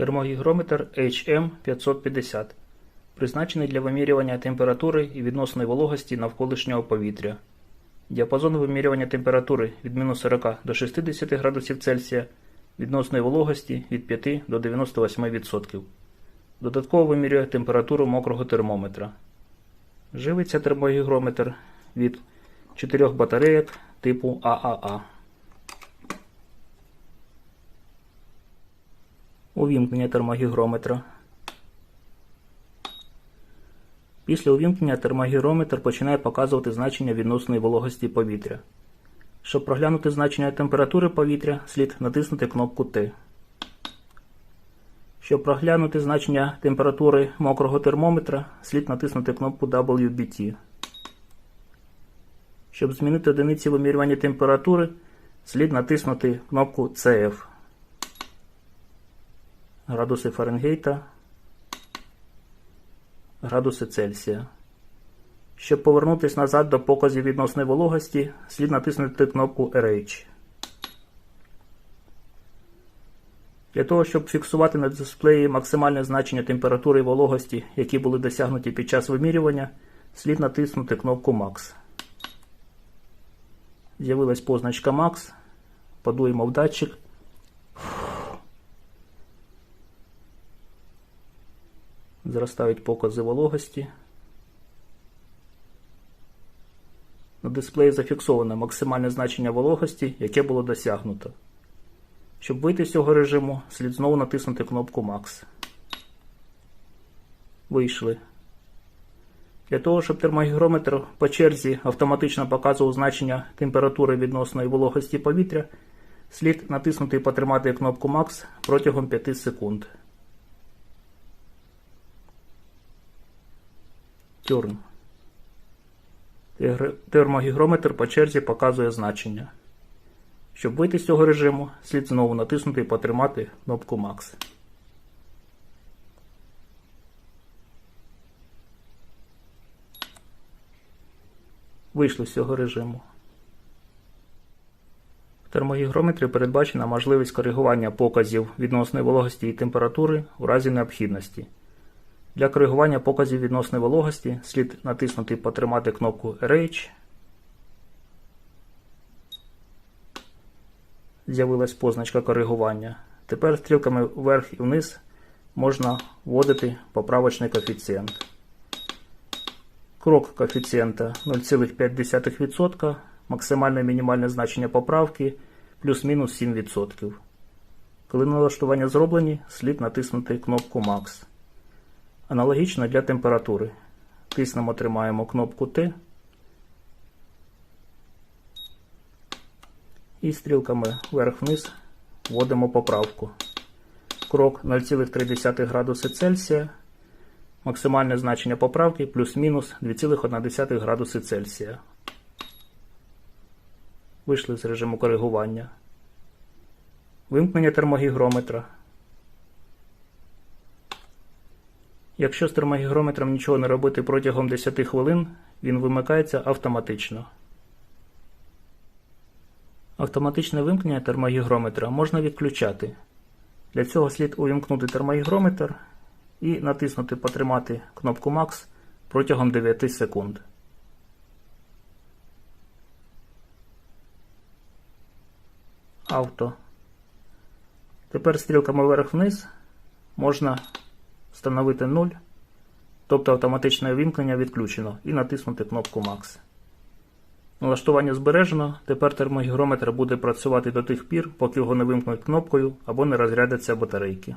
Термогігрометр HM550 призначений для вимірювання температури і відносної вологості навколишнього повітря. Діапазон вимірювання температури від мінус 40 до 60 градусів Цельсія, відносної вологості від 5 до 98%. Додатково вимірює температуру мокрого термометра. Живиться термогігрометр від 4 батарейок типу ААА. Увімкнення термогігрометра. Після увімкнення термогігрометр починає показувати значення відносної вологості повітря. Щоб проглянути значення температури повітря, слід натиснути кнопку Т. Щоб проглянути значення температури мокрого термометра, слід натиснути кнопку WBT. Щоб змінити одиниці вимірювання температури, слід натиснути кнопку CF. Градуси Фаренгейта, градуси Цельсія. Щоб повернутися назад до показів відносної вологості, слід натиснути кнопку RH. Для того, щоб фіксувати на дисплеї максимальне значення температури і вологості, які були досягнуті під час вимірювання, слід натиснути кнопку Max. З'явилась позначка Max. Подуємо в датчик. Зростають покази вологості. На дисплеї зафіксовано максимальне значення вологості, яке було досягнуто. Щоб вийти з цього режиму, слід знову натиснути кнопку Max. Вийшли. Для того, щоб термогігрометр по черзі автоматично показував значення температури відносної вологості повітря, слід натиснути і потримати кнопку Max протягом 5 секунд. Turn. Термогігрометр по черзі показує значення. Щоб вийти з цього режиму, слід знову натиснути і потримати кнопку Max. Вийшли з цього режиму. В термогігрометрі передбачена можливість коригування показів відносної вологості і температури у разі необхідності. Для коригування показів відносної вологості слід натиснути і потримати кнопку RH. З'явилась позначка коригування. Тепер стрілками вверх і вниз можна вводити поправочний коефіцієнт. Крок коефіцієнта 0,5%, максимальне і мінімальне значення поправки плюс-мінус 7%. Коли налаштування зроблені, слід натиснути кнопку Max. Аналогічно для температури. Тиснемо, тримаємо кнопку Т. І стрілками вверх-вниз вводимо поправку. Крок 0,3 градуси Цельсія. Максимальне значення поправки плюс-мінус 2,1 градуси Цельсія. Вийшли з режиму коригування. Вимкнення термогігрометра. Якщо з термогігрометром нічого не робити протягом 10 хвилин, він вимикається автоматично. Автоматичне вимкнення термогігрометра можна відключати. Для цього слід увімкнути термогігрометр і натиснути Потримати кнопку Max протягом 9 секунд. Авто. Тепер стрілками вверх-вниз можна встановити 0, тобто автоматичне вимкнення відключено, і натиснути кнопку Max. Налаштування збережено. Тепер термогігрометр буде працювати до тих пір, поки його не вимкнуть кнопкою або не розрядяться батарейки.